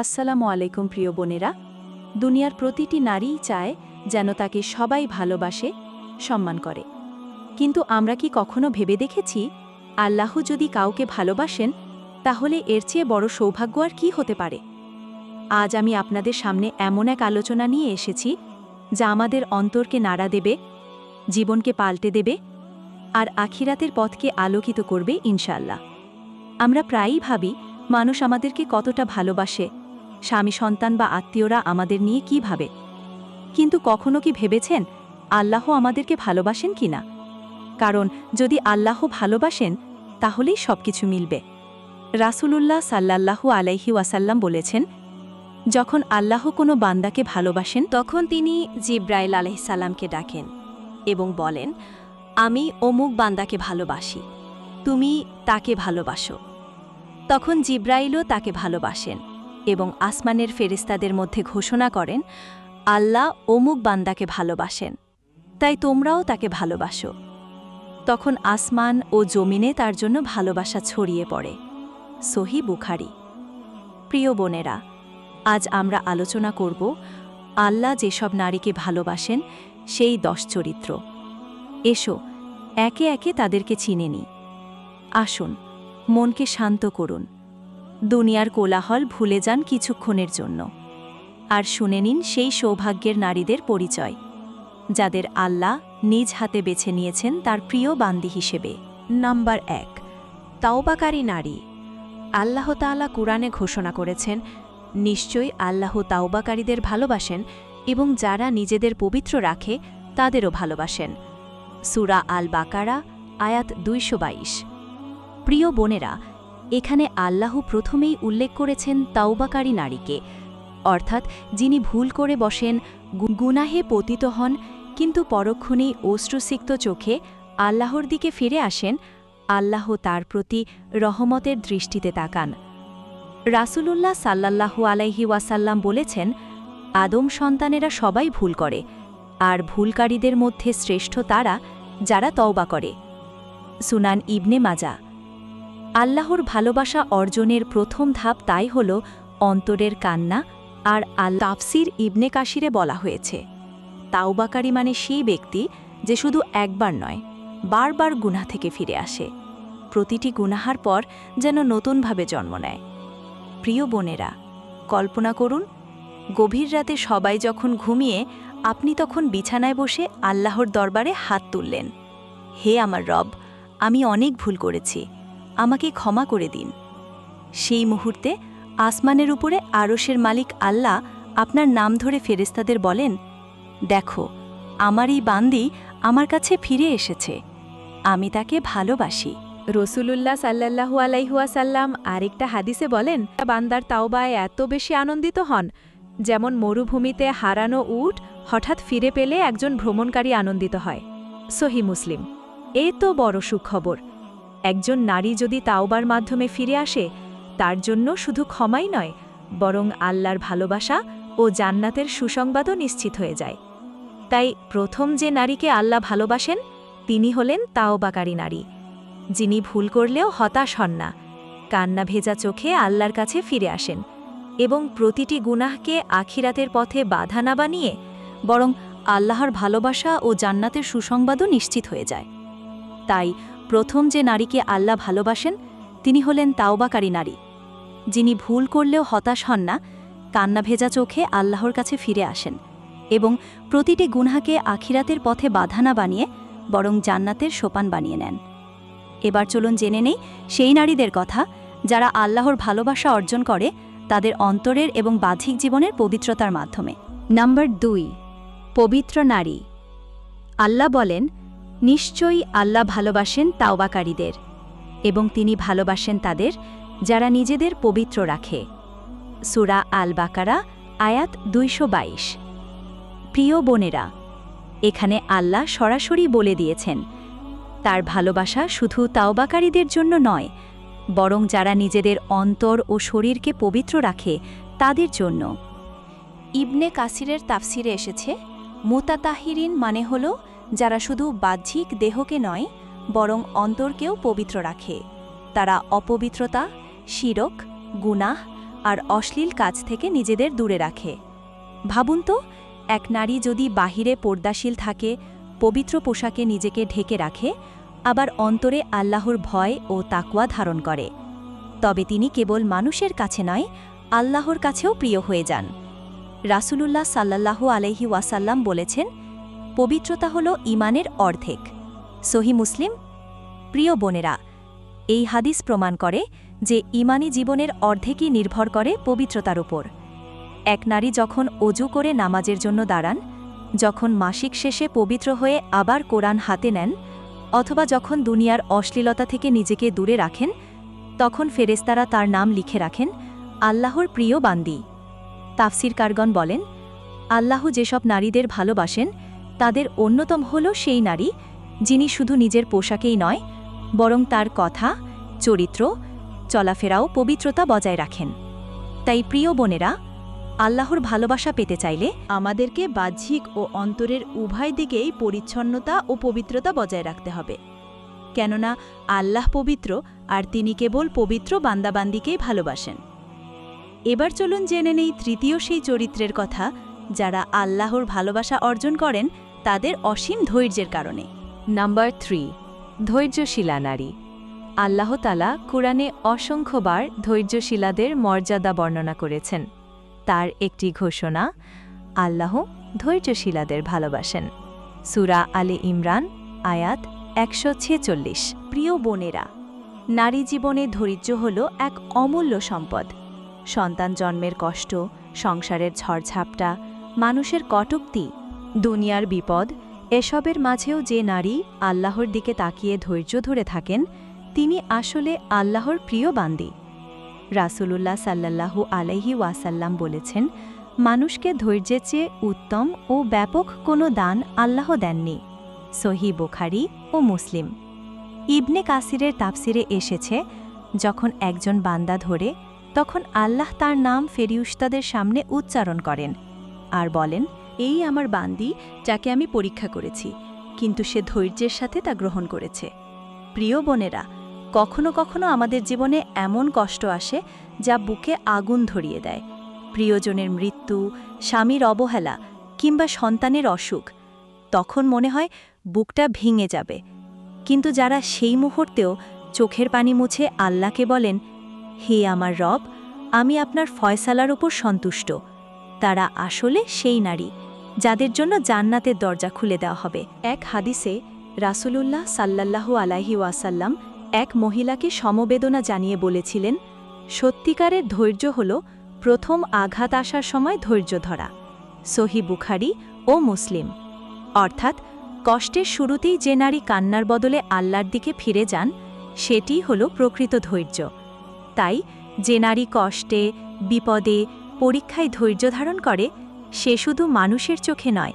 আসসালামু আলাইকুম প্রিয় বোনেরা। দুনিয়ার প্রতিটি নারীই চায় যেন তাকে সবাই ভালোবাসে, সম্মান করে। কিন্তু আমরা কি কখনো ভেবে দেখেছি, আল্লাহ যদি কাউকে ভালোবাসেন, তাহলে এর চেয়ে বড় সৌভাগ্য আর কি হতে পারে? আজ আমি আপনাদের সামনে এমন এক আলোচনা নিয়ে এসেছি, যা আমাদের অন্তরকে নাড়া দেবে, জীবনকে পাল্টে দেবে, আর আখিরাতের পথকে আলোকিত করবে ইনশাল্লাহ আমরা প্রায়ই ভাবি, মানুষ আমাদেরকে কতটা ভালোবাসে স্বামী সন্তান বা আত্মীয়রা আমাদের নিয়ে কি ভাবে? কিন্তু কখনো কি ভেবেছেন আল্লাহ আমাদেরকে ভালোবাসেন কি না? কারণ যদি আল্লাহ ভালোবাসেন, তাহলেই সবকিছু মিলবে। রাসূলুল্লাহ সাল্লাল্লাহু আলাইহি ওয়াসাল্লাম বলেছেন, যখন আল্লাহ কোনো বান্দাকে ভালোবাসেন, তখন তিনি জিব্রাইল আলহিসাল্লামকে ডাকেন এবং বলেন, আমি অমুক বান্দাকে ভালোবাসি, তুমি তাকে ভালোবাসো। তখন জিব্রাইলও তাকে ভালোবাসেন। এবং আসমানের ফেরিস্তাদের মধ্যে ঘোষণা করেন, আল্লাহ অমুক বান্দাকে ভালোবাসেন, তাই তোমরাও তাকে ভালোবাসো। তখন আসমান ও জমিনে তার জন্য ভালোবাসা ছড়িয়ে পড়ে। সহি বুখারি। প্রিয় বোনেরা, আজ আমরা আলোচনা করব, আল্লাহ যেসব নারীকে ভালোবাসেন, সেই দশ চরিত্র। এসো, একে একে তাদেরকে চিনে নি আসুন, মনকে শান্ত করুন। দুনিয়ার কোলাহল ভুলে যান কিছুক্ষণের জন্য। আর শুনে নিন সেই সৌভাগ্যের নারীদের পরিচয়, যাদের আল্লাহ নিজ হাতে বেছে নিয়েছেন তার প্রিয় বান্দি হিসেবে। নাম্বার এক, তাওবাকারী নারী। আল্লাহ তাআলা কুরআনে ঘোষণা করেছেন, নিশ্চয়ই আল্লাহ তাওবাকারীদের ভালোবাসেন এবং যারা নিজেদের পবিত্র রাখে তাদেরও ভালোবাসেন। সুরা আল বাকারা আয়াত দুইশো বাইশ। প্রিয় বোনেরা এখানে আল্লাহ প্রথমেই উল্লেখ করেছেন তাওবাকারী নারীকে, অর্থাৎ যিনি ভুল করে বসেন গুনাহে পতিত হন, কিন্তু পরক্ষণেই অশ্রুসিক্ত চোখে আল্লাহর দিকে ফিরে আসেন, আল্লাহ তার প্রতি রহমতের দৃষ্টিতে তাকান। রাসূলুল্লাহ সাল্লাল্লাহু আলাইহি ওয়াসাল্লাম বলেছেন, আদম সন্তানেরা সবাই ভুল করে, আর ভুলকারীদের মধ্যে শ্রেষ্ঠ তারা যারা তওবা করে। সুনান ইবনে মাজা। আল্লাহর ভালোবাসা অর্জনের প্রথম ধাপ তাই হল অন্তরের কান্না আর আল তাফসির ইবনে কাশিরে বলা হয়েছে। তাওবাকারী মানে সেই ব্যক্তি যে শুধু একবার নয়, বারবার গুনাহ থেকে ফিরে আসে। প্রতিটি গুনাহার পর যেন নতুনভাবে জন্ম নেয়। প্রিয় বোনেরা, কল্পনা করুন, গভীর রাতে সবাই যখন ঘুমিয়ে আপনি তখন বিছানায় বসে আল্লাহর দরবারে হাত তুললেন। হে আমার রব, আমি অনেক ভুল করেছি। আমাকে ক্ষমা করে দিন। সেই মুহূর্তে আসমানের উপরে আরশের মালিক আল্লাহ আপনার নাম ধরে ফেরেস্তাদের বলেন, দেখো, আমার এই বান্দি আমার কাছে ফিরে এসেছে। আমি তাকে ভালোবাসি। রসুলুল্লাহ সাল্লাল্লাহু আলাইহুয়াসাল্লাম আরেকটা হাদিসে বলেন, বান্দার তাওবায় এত বেশি আনন্দিত হন, যেমন মরুভূমিতে হারানো উট হঠাৎ ফিরে পেলে একজন ভ্রমণকারী আনন্দিত হয়। সহি মুসলিম, এ তো বড় সুখবর। একজন নারী যদি তাওবার মাধ্যমে ফিরে আসে, তার জন্য শুধু ক্ষমাই নয়, বরং আল্লাহর ভালোবাসা ও জান্নাতের সুসংবাদও নিশ্চিত হয়ে যায়। তাই প্রথম যে নারীকে আল্লাহ ভালোবাসেন, তিনি হলেন তাওবাকারী নারী, যিনি ভুল করলেও হতাশ হন না, কান্না ভেজা চোখে আল্লাহর কাছে ফিরে আসেন এবং প্রতিটি গুনাহকে আখিরাতের পথে বাধা না বানিয়ে, বরং আল্লাহর ভালোবাসা ও জান্নাতের সুসংবাদও নিশ্চিত হয়ে যায়। তাই প্রথম যে নারীকে আল্লাহ ভালোবাসেন, তিনি হলেন তাওবাকারী নারী, যিনি ভুল করলেও হতাশ হন না, কান্না ভেজা চোখে আল্লাহর কাছে ফিরে আসেন এবং প্রতিটি গুনহাকে আখিরাতের পথে বাধা না বানিয়ে বরং জান্নাতের সোপান বানিয়ে নেন। এবার চলুন জেনে নেই সেই নারীদের কথা, যারা আল্লাহর ভালোবাসা অর্জন করে, তাদের অন্তরের এবং বাহ্যিক জীবনের পবিত্রতার মাধ্যমে। নাম্বার দুই, পবিত্র নারী। আল্লাহ বলেন নিশ্চয়ই আল্লাহ ভালোবাসেন তাওবাকারীদের এবং তিনি ভালোবাসেন তাদের যারা নিজেদের পবিত্র রাখে। সুরা আল বাকারা আয়াত দুইশো বাইশ। প্রিয় বোনেরা, এখানে আল্লাহ সরাসরি বলে দিয়েছেন, তার ভালোবাসা শুধু তাওবাকারীদের জন্য নয়, বরং যারা নিজেদের অন্তর ও শরীরকে পবিত্র রাখে, তাদের জন্য। ইবনে কাসিরের তাফসিরে এসেছে, মুতাতাহিরিন মানে হল যারা শুধু বাহ্যিক দেহকে নয়, বরং অন্তরকেও পবিত্র রাখে। তারা অপবিত্রতা, শিরক, গুনাহ আর অশ্লীল কাজ থেকে নিজেদের দূরে রাখে। ভাবুন তো, এক নারী যদি বাহিরে পর্দাশীল থাকে, পবিত্র পোশাকে নিজেকে ঢেকে রাখে, আবার অন্তরে আল্লাহর ভয় ও তাকুয়া ধারণ করে। তবে তিনি কেবল মানুষের কাছে নয়, আল্লাহর কাছেও প্রিয় হয়ে যান। রাসূলুল্লাহ সাল্লাল্লাহু আলাইহি ওয়াসাল্লাম বলেছেন পবিত্রতা হল ইমানের অর্ধেক। সহি মুসলিম? প্রিয় বোনেরা, এই হাদিস প্রমাণ করে যে ইমানি জীবনের অর্ধেকই নির্ভর করে পবিত্রতার উপর। এক নারী যখন অজু করে নামাজের জন্য দাঁড়ান, যখন মাসিক শেষে পবিত্র হয়ে আবার কোরআন হাতে নেন, অথবা যখন দুনিয়ার অশ্লীলতা থেকে নিজেকে দূরে রাখেন, তখন ফেরেস্তারা তার নাম লিখে রাখেন, আল্লাহর প্রিয় বান্দি। তাফসির কারগন বলেন, আল্লাহ যেসব নারীদের ভালোবাসেন তাদের অন্যতম হল সেই নারী, যিনি শুধু নিজের পোশাকেই নয়, বরং তার কথা, চরিত্র, চলাফেরাও পবিত্রতা বজায় রাখেন। তাই প্রিয় বোনেরা, আল্লাহর ভালোবাসা পেতে চাইলে আমাদেরকে বাহ্যিক ও অন্তরের উভয় দিকেই পরিচ্ছন্নতা ও পবিত্রতা বজায় রাখতে হবে। কেননা আল্লাহ পবিত্র আর তিনি কেবল পবিত্র বান্দাবান্দিকেই ভালোবাসেন। এবার চলুন জেনে নেই তৃতীয় সেই চরিত্রের কথা যারা আল্লাহর ভালোবাসা অর্জন করেন, তাদের অসীম ধৈর্যের কারণে। নাম্বার থ্রি, ধৈর্যশীলা নারী। আল্লাহতালা কুরআনে অসংখ্যবার ধৈর্যশীলাদের মর্যাদা বর্ণনা করেছেন। তার একটি ঘোষণা, আল্লাহ ধৈর্যশীলাদের ভালোবাসেন। সুরা আলে ইমরান, আয়াত একশো ছেচল্লিশ। প্রিয় বোনেরা, নারী জীবনে ধৈর্য হল এক অমূল্য সম্পদ। সন্তান জন্মের কষ্ট, সংসারের ঝড়ঝাপটা মানুষের কটুক্তি, দুনিয়ার বিপদ, এসবের মাঝেও যে নারী আল্লাহর দিকে তাকিয়ে ধৈর্য ধরে থাকেন, তিনি আসলে আল্লাহর প্রিয় বান্দি। রাসূলুল্লাহ সাল্লাল্লাহু আলাইহি ওয়াসাল্লাম বলেছেন, মানুষকে ধৈর্যের চেয়ে উত্তম ও ব্যাপক কোনো দান আল্লাহ দেননি। সহি বুখারি ও মুসলিম। ইবনে কাসিরের তাফসিরে এসেছে, যখন একজন বান্দা ধরে, তখন আল্লাহ তার নাম ফেরিউস্তাদের সামনে উচ্চারণ করেন। আর বলেন, এই আমার বান্দি, যাকে আমি পরীক্ষা করেছি, কিন্তু সে ধৈর্যের সাথে তা গ্রহণ করেছে। প্রিয় বোনেরা, কখনো কখনো আমাদের জীবনে এমন কষ্ট আসে, যা বুকে আগুন ধরিয়ে দেয়। প্রিয়জনের মৃত্যু, স্বামীর অবহেলা, কিংবা সন্তানের অসুখ, তখন মনে হয় বুকটা ভেঙে যাবে। কিন্তু যারা সেই মুহূর্তেও চোখের পানি মুছে আল্লাহকে বলেন, হে আমার রব, আমি আপনার ফয়সালার ওপর সন্তুষ্ট। তারা আসলে সেই নারী, যাদের জন্য জান্নাতের দরজা খুলে দেওয়া হবে। এক হাদিসে রাসূলুল্লাহ সাল্লাল্লাহু আলাইহি ওয়াসাল্লাম এক মহিলাকে সমবেদনা জানিয়ে বলেছিলেন, সত্যিকারের ধৈর্য হল প্রথম আঘাত আসার সময় ধৈর্য ধরা। সহি বুখারি ও মুসলিম। অর্থাৎ, কষ্টের শুরুতেই যে নারী কান্নার বদলে আল্লাহর দিকে ফিরে যান সেটিই হল প্রকৃত ধৈর্য। তাই, যে নারী কষ্টে, বিপদে পরীক্ষায় ধৈর্য ধারণ করে, সে শুধু মানুষের চোখে নয়,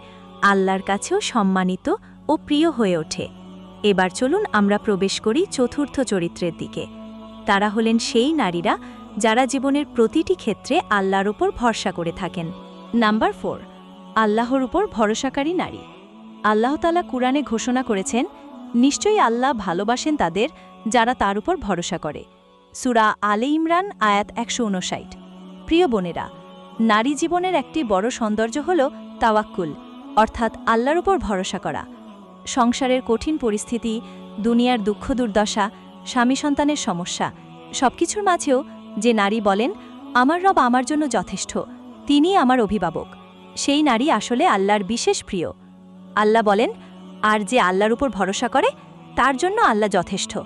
আল্লাহর কাছেও সম্মানিত ও প্রিয় হয়ে ওঠে। এবার চলুন আমরা প্রবেশ করি চতুর্থ চরিত্রের দিকে। তারা হলেন সেই নারীরা যারা জীবনের প্রতিটি ক্ষেত্রে আল্লাহর উপর ভরসা করে থাকেন। নাম্বার ফোর, আল্লাহর উপর ভরসাকারী নারী। আল্লাহতালা কুরআনে ঘোষণা করেছেন, নিশ্চয়ই আল্লাহ ভালোবাসেন তাদের যারা তার উপর ভরসা করে। সুরা আলে ইমরান আয়াত একশো উনষাট প্রিয় বোনেরা নারী জীবনের একটি বড় সৌন্দর্য হল তাওয়াক্কুল, অর্থাৎ আল্লাহর উপর ভরসা করা। সংসারের কঠিন পরিস্থিতি, দুনিয়ার দুঃখ দুর্দশা, স্বামী সন্তানের সমস্যা, সবকিছুর মাঝেও যে নারী বলেন, আমার রব আমার জন্য যথেষ্ট তিনি আমার অভিভাবক সেই নারী আসলে আল্লাহর বিশেষ প্রিয়। আল্লাহ বলেন, আর যে আল্লাহর উপর ভরসা করে, তার জন্য আল্লাহ যথেষ্ট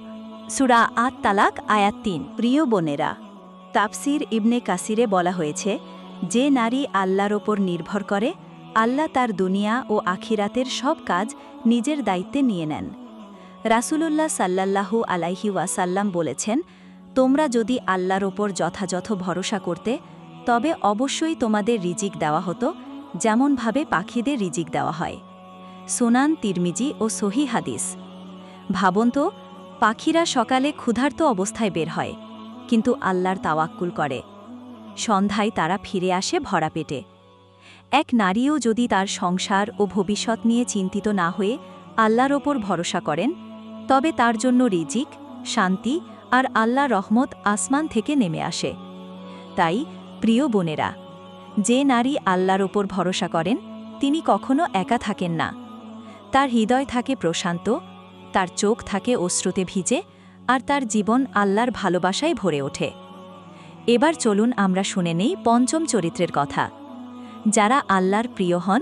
সুরা আত তালাক আয়াত তিন। প্রিয় বোনেরা, তাফসির ইবনে কাসিরে বলা হয়েছে যে নারী আল্লাহর ওপর নির্ভর করে, আল্লাহ তার দুনিয়া ও আখিরাতের সব কাজ নিজের দায়িত্বে নিয়ে নেন। রাসূলুল্লাহ সাল্লাল্লাহু আলাইহি ওয়াসাল্লাম বলেছেন, তোমরা যদি আল্লাহর ওপর যথাযথ ভরসা করতে, তবে অবশ্যই তোমাদের রিজিক দেওয়া হতো, যেমনভাবে পাখিদের রিজিক দেওয়া হয়। সোনান, তিরমিজি ও সহি হাদিস। ভাবন পাখিরা সকালে ক্ষুধার্ত অবস্থায় বের হয়, কিন্তু আল্লাহর তাওয়াক্কুল করে। সন্ধ্যায় তারা ফিরে আসে ভরা পেটে এক নারীও যদি তার সংসার ও ভবিষ্যৎ নিয়ে চিন্তিত না হয়ে আল্লাহর ওপর ভরসা করেন, তবে তার জন্য রিজিক, শান্তি আর আল্লাহ রহমত আসমান থেকে নেমে আসে। তাই, প্রিয় বোনেরা, যে নারী আল্লাহর ওপর ভরসা করেন, তিনি কখনো একা থাকেন না। তার হৃদয় থাকে প্রশান্ত, তার চোখ থাকে অশ্রুতে ভিজে, আর তার জীবন আল্লাহর ভালোবাসায় ভরে ওঠে। এবার চলুন আমরা শুনে নেই পঞ্চম চরিত্রের কথা। যারা আল্লাহর প্রিয় হন,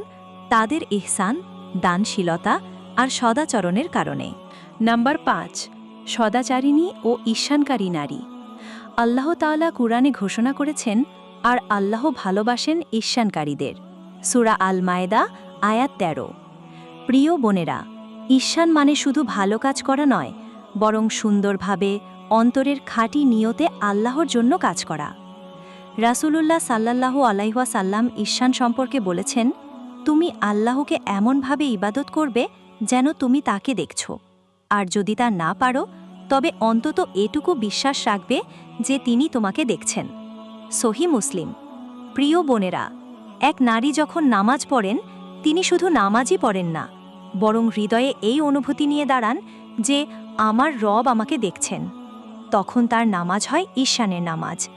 তাদের ইহসান, দানশীলতা আর সদাচরণের কারণে। নাম্বার পাঁচ, সদাচারিণী ও ঈশানকারী নারী। আল্লাহ তাআলা কুরআনে ঘোষণা করেছেন, আর আল্লাহ ভালোবাসেন ঈশানকারীদের সুরা আল মায়েদা আয়াত তেরো। প্রিয় বোনেরা ঈশান মানে শুধু ভালো কাজ করা নয়, বরং সুন্দরভাবে অন্তরের খাঁটি নিয়তে আল্লাহর জন্য কাজ করা। রাসূলুল্লাহ সাল্লাল্লাহু আলাইহুয়া সাল্লাম ঈশান সম্পর্কে বলেছেন, তুমি আল্লাহকে এমনভাবে ইবাদত করবে যেন তুমি তাকে দেখছ। আর যদি তা না পারো, তবে অন্তত এটুকু বিশ্বাস রাখবে যে তিনি তোমাকে দেখছেন। সহি মুসলিম। প্রিয় বোনেরা, এক নারী যখন নামাজ পড়েন, তিনি শুধু নামাজই পড়েন না, বরং হৃদয়ে এই অনুভূতি নিয়ে দাঁড়ান যে, আমার রব আমাকে দেখছেন। তখন তার নামাজ হয় ঈশানের নামাজ।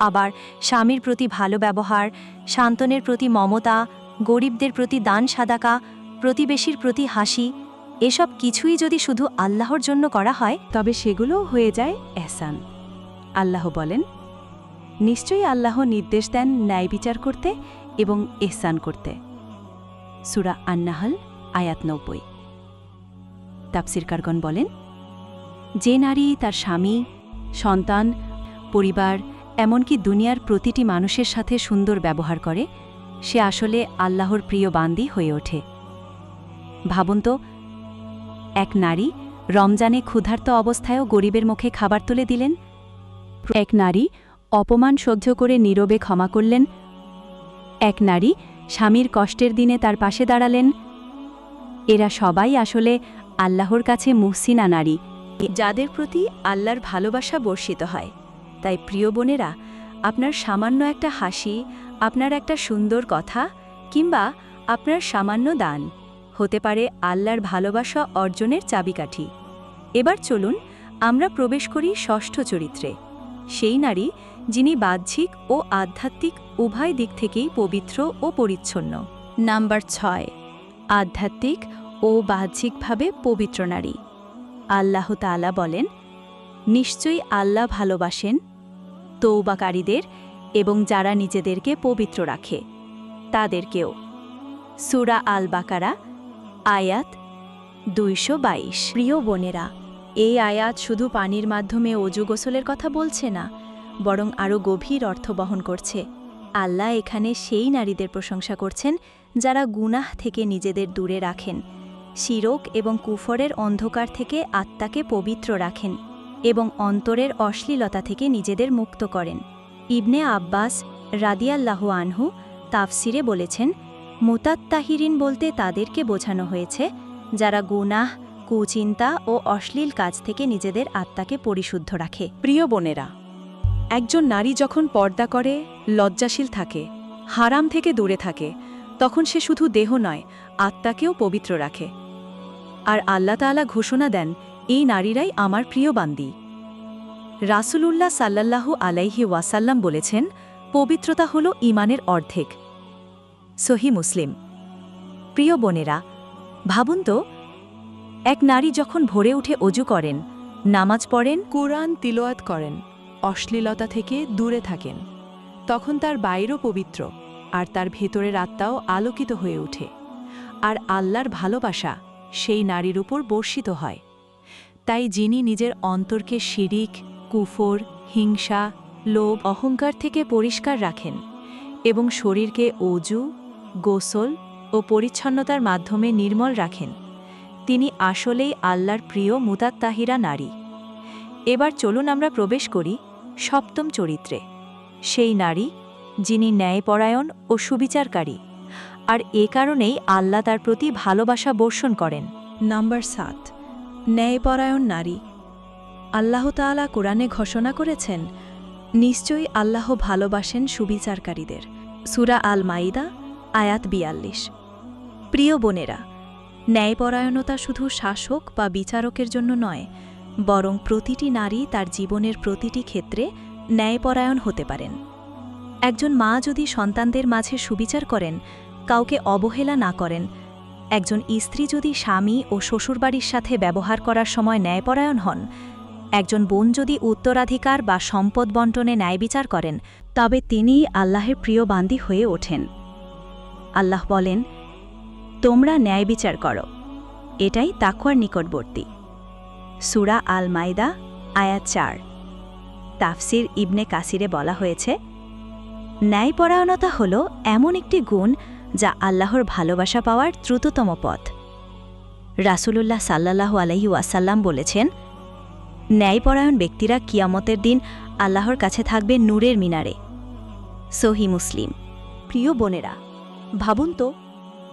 আবার স্বামীর প্রতি ভালো ব্যবহার, শান্তনের প্রতি মমতা, গরিবদের প্রতি দান সাদাকা, প্রতিবেশীর প্রতি হাসি, এসব কিছুই যদি শুধু আল্লাহর জন্য করা হয়, তবে সেগুলোও হয়ে যায় এহসান। আল্লাহ বলেন, নিশ্চয়ই আল্লাহ নির্দেশ দেন ন্যায় বিচার করতে এবং এহসান করতে। সুরা আন্নাহল, আয়াত নব্বই। তাপসিরকারগণ বলেন যে নারী তার স্বামী, সন্তান, পরিবার, এমনকি দুনিয়ার প্রতিটি মানুষের সাথে সুন্দর ব্যবহার করে, সে আসলে আল্লাহর প্রিয় বান্দি হয়ে ওঠে। ভাবুন তো, এক নারী রমজানে ক্ষুধার্ত অবস্থায়ও গরিবের মুখে খাবার তুলে দিলেন? এক নারী অপমান সহ্য করে নীরবে ক্ষমা করলেন? এক নারী স্বামীর কষ্টের দিনে তার পাশে দাঁড়ালেন? এরা সবাই আসলে আল্লাহর কাছে মুহসিনা নারী। যাদের প্রতি আল্লাহর ভালোবাসা বর্ষিত হয়। তাই প্রিয় বোনেরা, আপনার সামান্য একটা হাসি, আপনার একটা সুন্দর কথা কিংবা আপনার সামান্য দান হতে পারে আল্লাহর ভালোবাসা অর্জনের চাবিকাঠি। এবার চলুন আমরা প্রবেশ করি ষষ্ঠ চরিত্রে। সেই নারী যিনি বাহ্যিক ও আধ্যাত্মিক উভয় দিক থেকেই পবিত্র ও পরিচ্ছন্ন। নাম্বার ছয়, আধ্যাত্মিক ও বাহ্যিকভাবে পবিত্র নারী। আল্লাহ তাআলা বলেন, নিশ্চয়ই আল্লাহ ভালোবাসেন তৌবাকারীদের এবং যারা নিজেদেরকে পবিত্র রাখে, তাদেরকেও। সুরা আল বাকারা আয়াত দুইশো বাইশ। প্রিয় বোনেরা, এই আয়াত শুধু পানির মাধ্যমে অজু গোসলের কথা বলছে না, বরং আরও গভীর অর্থ বহন করছে। আল্লাহ এখানে সেই নারীদের প্রশংসা করছেন যারা গুনাহ থেকে নিজেদের দূরে রাখেন। শিরক এবং কুফরের অন্ধকার থেকে আত্মাকে পবিত্র রাখেন এবং অন্তরের অশ্লীলতা থেকে নিজেদের মুক্ত করেন। ইবনে আব্বাস রাদিয়াল্লাহ আনহু তাফসিরে বলেছেন, মুতাত্তাহিরিন বলতে তাদেরকে বোঝানো হয়েছে, যারা গুনাহ, কুচিন্তা ও অশ্লীল কাজ থেকে নিজেদের আত্মাকে পরিশুদ্ধ রাখে। প্রিয় বোনেরা, একজন নারী যখন পর্দা করে, লজ্জাশীল থাকে, হারাম থেকে দূরে থাকে, তখন সে শুধু দেহ নয়, আত্মাকেও পবিত্র রাখে। আর আল্লাহ তাআলা ঘোষণা দেন, এই নারীরাই আমার প্রিয় বান্দি। রাসূলুল্লাহ সাল্লাল্লাহু আলাইহি ওয়াসাল্লাম বলেছেন, পবিত্রতা হল ইমানের অর্ধেক। সহি মুসলিম। প্রিয় বোনেরা, ভাবুন তো, এক নারী যখন ভোরে উঠে অজু করেন, নামাজ পড়েন, কোরআন তিলোয়াত করেন, অশ্লীলতা থেকে দূরে থাকেন, তখন তার বাইরও পবিত্র, আর তার ভেতরের আত্মাও আলোকিত হয়ে ওঠে। আর আল্লাহর ভালোবাসা সেই নারীর উপর বর্ষিত হয়। তাই যিনি নিজের অন্তরকে শিরিক, কুফর, হিংসা, লোভ, অহংকার থেকে পরিষ্কার রাখেন এবং শরীরকে অজু, গোসল ও পরিচ্ছন্নতার মাধ্যমে নির্মল রাখেন, তিনি আসলেই আল্লাহর প্রিয় মুতাত্তাহিরা নারী। এবার চলুন আমরা প্রবেশ করি সপ্তম চরিত্রে, সেই নারী যিনি ন্যায়পরায়ণ ও সুবিচারকারী। আর এ কারণেই আল্লাহ তার প্রতি ভালোবাসা বর্ষণ করেন। নাম্বার সাত, ন্যায়পরায়ণ নারী। আল্লাহ তাআলা কোরআনে ঘোষণা করেছেন, নিশ্চয়ই আল্লাহ ভালোবাসেন সুবিচারকারীদের। সুরা আল মাইদা আয়াত বিয়াল্লিশ। প্রিয় বোনেরা, ন্যায়পরায়ণতা শুধু শাসক বা বিচারকের জন্য নয়, বরং প্রতিটি নারী তার জীবনের প্রতিটি ক্ষেত্রে ন্যায়পরায়ণ হতে পারেন। একজন মা যদি সন্তানদের মাঝে সুবিচার করেন কাউকে অবহেলা না করেন। একজন স্ত্রী যদি স্বামী ও শ্বশুরবাড়ির সাথে ব্যবহার করার সময় ন্যায়পরায়ণ হন, একজন বোন যদি উত্তরাধিকার বা সম্পদ বন্টনে ন্যায় বিচার করেন, তবে তিনিই আল্লাহের প্রিয় বান্দি হয়ে ওঠেন। আল্লাহ বলেন, তোমরা ন্যায় বিচার করো। এটাই তাকুয়ার নিকটবর্তী। সুরা আল মাইদা আয়াত চার। তাফসির ইবনে কাসিরে বলা হয়েছে, ন্যায়পরায়ণতা হল এমন একটি গুণ যা আল্লাহর ভালোবাসা পাওয়ার দ্রুততম পথ। রাসূলুল্লাহ সাল্লাল্লাহু আলাইহি ওয়াসাল্লাম বলেছেন, ন্যায়পরায়ণ ব্যক্তিরা কিয়ামতের দিন আল্লাহর কাছে থাকবে নূরের মিনারে। সহি মুসলিম। প্রিয় বোনেরা, ভাবুন তো,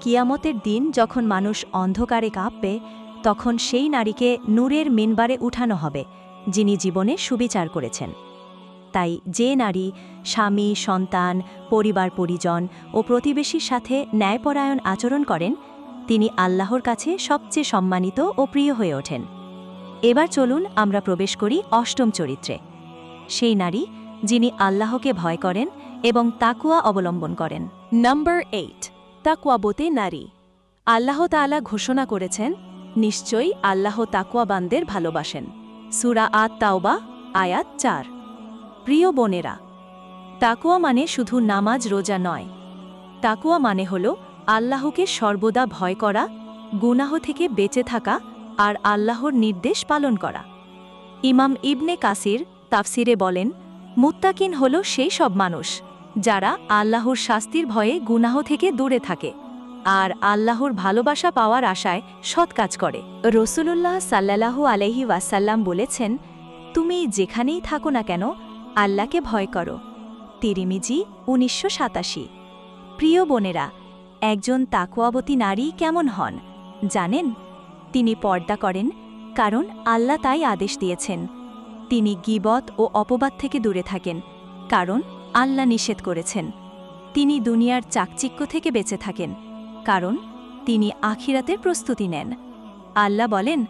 কিয়ামতের দিন যখন মানুষ অন্ধকারে কাঁপবে, তখন সেই নারীকে নূরের মিনবারে উঠানো হবে, যিনি জীবনে সুবিচার করেছেন। তাই যে নারী, স্বামী, সন্তান, পরিবার, পরিজন ও প্রতিবেশীর সাথে ন্যায়পরায়ণ আচরণ করেন, তিনি আল্লাহর কাছে সবচেয়ে সম্মানিত ও প্রিয় হয়ে ওঠেন। এবার চলুন আমরা প্রবেশ করি অষ্টম চরিত্রে। সেই নারী যিনি আল্লাহকে ভয় করেন এবং তাকুয়া অবলম্বন করেন। নাম্বার এইট তাকুয়াবতে নারী। আল্লাহ তাআলা ঘোষণা করেছেন, নিশ্চয়ই আল্লাহ তাকুয়াবানদের ভালোবাসেন। সুরা আত তাওবা আয়াত চার। প্রিয় বোনেরা তাকুয়া মানে শুধু নামাজ রোজা নয়। তাকুয়া মানে হল আল্লাহকে সর্বদা ভয় করা, গুনাহ থেকে বেঁচে থাকা আর আল্লাহর নির্দেশ পালন করা। ইমাম ইবনে কাসির তাফসিরে বলেন, মুত্তাকিন হল সেই সব মানুষ যারা আল্লাহর শাস্তির ভয়ে গুনাহ থেকে দূরে থাকে আর আল্লাহর ভালোবাসা পাওয়ার আশায় সৎ কাজ করে। রসুলুল্লাহ সাল্লাল্লাহু আলহি ওয়াসাল্লাম বলেছেন, তুমি যেখানেই থাকো না কেন আল্লাহকে ভয় করো। তিরিমিজি, উনিশশো সাতাশি। প্রিয় বোনেরা, একজন তাকুয়াবতী নারী কেমন হন? জানেন? তিনি পর্দা করেন, কারণ আল্লাহ তাই আদেশ দিয়েছেন। তিনি গিবত ও অপবাদ থেকে দূরে থাকেন, কারণ আল্লাহ নিষেধ করেছেন। তিনি দুনিয়ার চাকচিক্য থেকে বেঁচে থাকেন, কারণ তিনি আখিরাতের প্রস্তুতি নেন। আল্লাহ বলেন,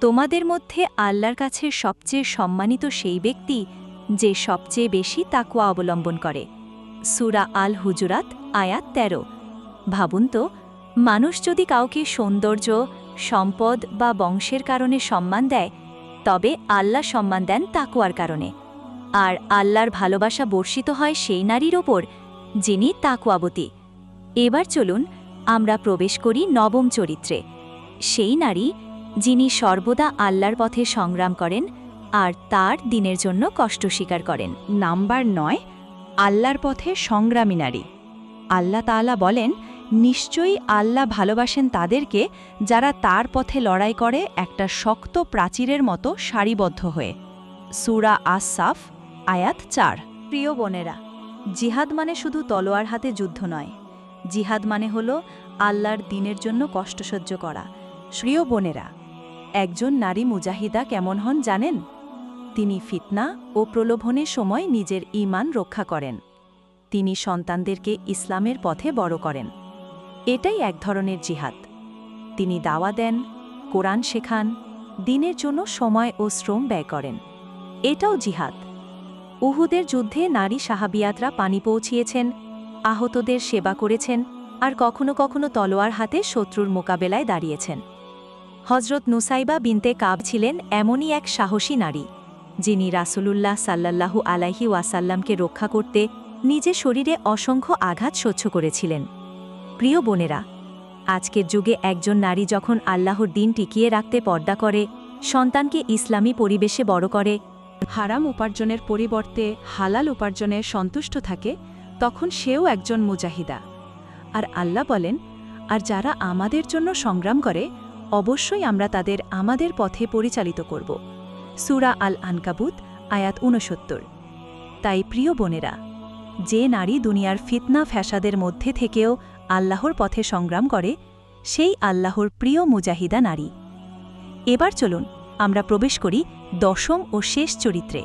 তোমাদের মধ্যে আল্লাহর কাছে সবচেয়ে সম্মানিত সেই ব্যক্তি যে সবচেয়ে বেশি তাকুয়া অবলম্বন করে। সুরা আল হুজুরাত আয়াত তেরো। ভাবুন তো, মানুষ যদি কাউকে সৌন্দর্য, সম্পদ বা বংশের কারণে সম্মান দেয়, তবে আল্লাহ সম্মান দেন তাকুয়ার কারণে। আর আল্লাহর ভালোবাসা বর্ষিত হয় সেই নারীর ওপর, যিনি তাকুয়াবতী এবার চলুন আমরা প্রবেশ করি নবম চরিত্রে। সেই নারী, যিনি সর্বদা আল্লাহর পথে সংগ্রাম করেন আর তার দিনের জন্য কষ্ট স্বীকার করেন। নাম্বার নয়, আল্লাহর পথে সংগ্রামী নারী। আল্লাহ তাআলা বলেন, নিশ্চয়ই আল্লাহ ভালোবাসেন তাদেরকে যারা তার পথে লড়াই করে একটা শক্ত প্রাচীরের মতো সারিবদ্ধ হয়ে। সুরা আসাফ আয়াত চার। প্রিয় বোনেরা, জিহাদ মানে শুধু তলোয়ার হাতে যুদ্ধ নয়। জিহাদ মানে হল আল্লাহর দিনের জন্য কষ্ট সহ্য করা। প্রিয় বোনেরা, একজন নারী মুজাহিদা কেমন হন জানেন? তিনি ফিতনা ও প্রলোভনের সময় নিজের ঈমান রক্ষা করেন। তিনি সন্তানদেরকে ইসলামের পথে বড় করেন। এটাই এক ধরনের জিহাদ। তিনি দাওয়া দেন, কোরআন শেখান, দিনের জন্য সময় ও শ্রম ব্যয় করেন। এটাও জিহাদ। উহুদের যুদ্ধে নারী সাহাবিয়াতরা পানি পৌঁছিয়েছেন, আহতদের সেবা করেছেন আর কখনো কখনো তলোয়ার হাতে শত্রুর মোকাবেলায় দাঁড়িয়েছেন। হজরত নুসাইবা বিনতে কাব ছিলেন এমনই এক সাহসী নারী। যিনি রাসূলুল্লাহ সাল্লাল্লাহু আলাইহি ওয়াসাল্লামকে রক্ষা করতে নিজে শরীরে অসংখ্য আঘাত সহ্য করেছিলেন। প্রিয় বোনেরা, আজকের যুগে একজন নারী যখন আল্লাহর দিন টিকিয়ে রাখতে পর্দা করে, সন্তানকে ইসলামী পরিবেশে বড় করে, হারাম উপার্জনের পরিবর্তে হালাল উপার্জনে সন্তুষ্ট থাকে, তখন সেও একজন মুজাহিদা। আর আল্লাহ বলেন, আর যারা আমাদের জন্য সংগ্রাম করে, অবশ্যই আমরা তাদের আমাদের পথে পরিচালিত করব। সুরা আল আনকাবুত আয়াত ঊনসত্তর। তাই প্রিয় বোনেরা, যে নারী দুনিয়ার ফিতনা ফ্যাসাদের মধ্যে থেকেও আল্লাহর পথে সংগ্রাম করে, সেই আল্লাহর প্রিয় মুজাহিদা নারী। এবার চলুন আমরা প্রবেশ করি দশম ও শেষ চরিত্রে।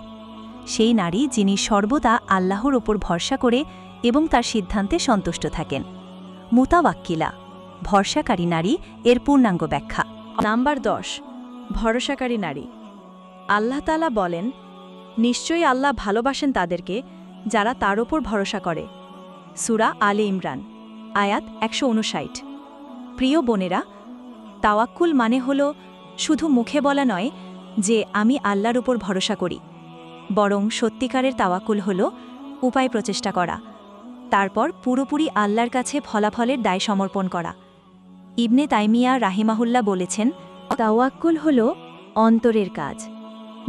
সেই নারী যিনি সর্বদা আল্লাহর ওপর ভরসা করে এবং তার সিদ্ধান্তে সন্তুষ্ট থাকেন। মুতাওয়াক্কিলা, ভরসাকারী নারী, এর পূর্ণাঙ্গ ব্যাখ্যা। নাম্বার দশ, ভরসাকারী নারী। আল্লাহ তালা বলেন, নিশ্চয়ই আল্লাহ ভালোবাসেন তাদেরকে যারা তার ওপর ভরসা করে। সুরা আলে ইমরান, আয়াত একশো উনষাট প্রিয় বোনেরা, তাওয়াক্কুল মানে হল শুধু মুখে বলা নয় যে আমি আল্লাহর উপর ভরসা করি, বরং সত্যিকারের তাওয়াক্কুল হল উপায় প্রচেষ্টা করা, তারপর পুরোপুরি আল্লাহর কাছে ফলাফলের দায় সমর্পণ করা। ইবনে তাইমিয়া রাহিমাহুল্লাহ বলেছেন, তাওয়াক্কুল হল অন্তরের কাজ।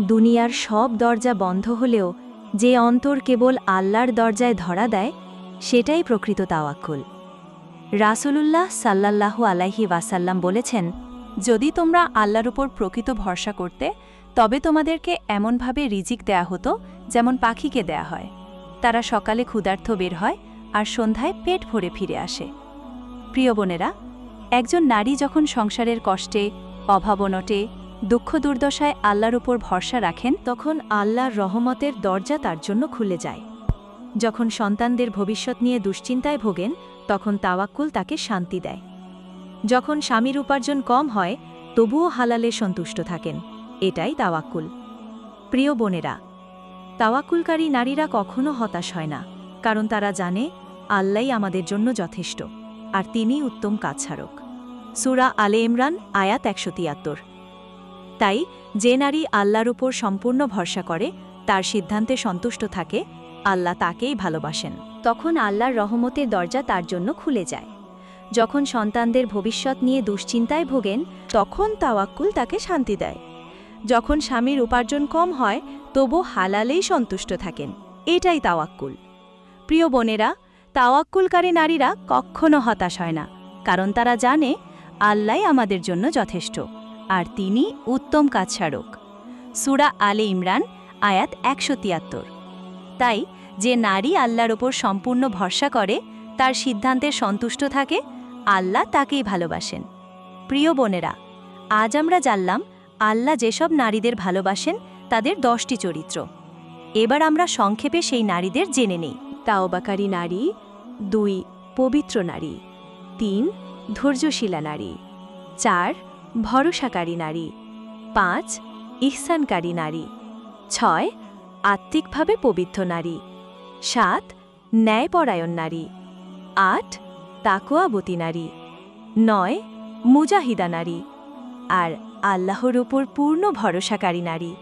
দুনিয়ার সব দরজা বন্ধ হলেও যে অন্তর কেবল আল্লাহর দরজায় ধরা দেয়, সেটাই প্রকৃত তাওয়াক্কুল। রাসূলুল্লাহ সাল্লাল্লাহু আলাইহি ওয়াসাল্লাম বলেছেন, যদি তোমরা আল্লাহর উপর প্রকৃত ভরসা করতে, তবে তোমাদেরকে এমনভাবে রিজিক দেয়া হতো যেমন পাখিকে দেয়া হয়। তারা সকালে ক্ষুধার্থ বের হয় আর সন্ধ্যায় পেট ভরে ফিরে আসে। প্রিয় বোনেরা, একজন নারী যখন সংসারের কষ্টে অভাবনটে দুঃখ দুর্দশায় আল্লাহর উপর ভরসা রাখেন, তখন আল্লাহর রহমতের দরজা তার জন্য খুলে যায়। যখন সন্তানদের ভবিষ্যৎ নিয়ে দুশ্চিন্তায় ভোগেন, তখন তাওয়াক্কুল তাকে শান্তি দেয়। যখন স্বামীর উপার্জন কম হয়, তবুও হালালে সন্তুষ্ট থাকেন। এটাই তাওয়াক্কুল। প্রিয় বোনেরা, তাওয়াক্কুলকারী নারীরা কখনো হতাশ হয় না, কারণ তারা জানে আল্লাই আমাদের জন্য যথেষ্ট, আর তিনি উত্তম কাছারক সুরা আলে ইমরান, আয়াত একশো তিয়াত্তর। তাই যে নারী আল্লাহর উপর সম্পূর্ণ ভরসা করে, তার সিদ্ধান্তে সন্তুষ্ট থাকে, আল্লাহ তাকেই ভালোবাসেন। তখন আল্লাহর রহমতের দরজা তার জন্য খুলে যায়। যখন সন্তানদের ভবিষ্যৎ নিয়ে দুশ্চিন্তায় ভোগেন, তখন তাওয়াক্কুল তাকে শান্তি দেয়। যখন স্বামীর উপার্জন কম হয়, তবু হালালেই সন্তুষ্ট থাকেন। এটাই তাওয়াক্কুল। প্রিয় বোনেরা, তাওয়াক্কুলকারী নারীরা কখনো হতাশ হয় না, কারণ তারা জানে, আল্লাহ আমাদের জন্য যথেষ্ট। আর তিনি উত্তম কাছাড়ক সুরা আলে ইমরান, আয়াত একশো তিয়াত্তর। তাই যে নারী আল্লাহর ওপর সম্পূর্ণ ভরসা করে, তার সিদ্ধান্তে সন্তুষ্ট থাকে, আল্লাহ তাকেই ভালোবাসেন। প্রিয় বোনেরা, আজ আমরা জানলাম, আল্লাহ যেসব নারীদের ভালোবাসেন, তাদের দশটি চরিত্র। এবার আমরা সংক্ষেপে সেই নারীদের জেনে নেই। তাওবাকারী নারী, দুই, পবিত্র নারী। তিন, ধৈর্যশীলা নারী। চার ভরসাকারী নারী। পাঁচ, ইহসানকারী নারী। ছয়, আত্মিকভাবে পবিত্র নারী। সাত, ন্যায়পরায়ণ নারী। আট, তাকোয়াবতী নারী। নয়, মুজাহিদা নারী। আর আল্লাহর ওপর পূর্ণ ভরসাকারী নারী।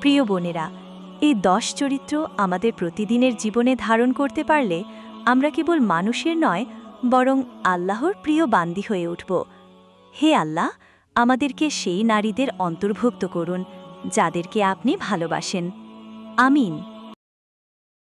প্রিয় বোনেরা, এই দশ চরিত্র আমাদের প্রতিদিনের জীবনে ধারণ করতে পারলে আমরা কেবল মানুষের নয়, বরং আল্লাহর প্রিয় বান্দি হয়ে উঠব। হে আল্লাহ আমাদেরকে সেই নারীদের অন্তর্ভুক্ত করুন যাদেরকে আপনি ভালোবাসেন। আমিন।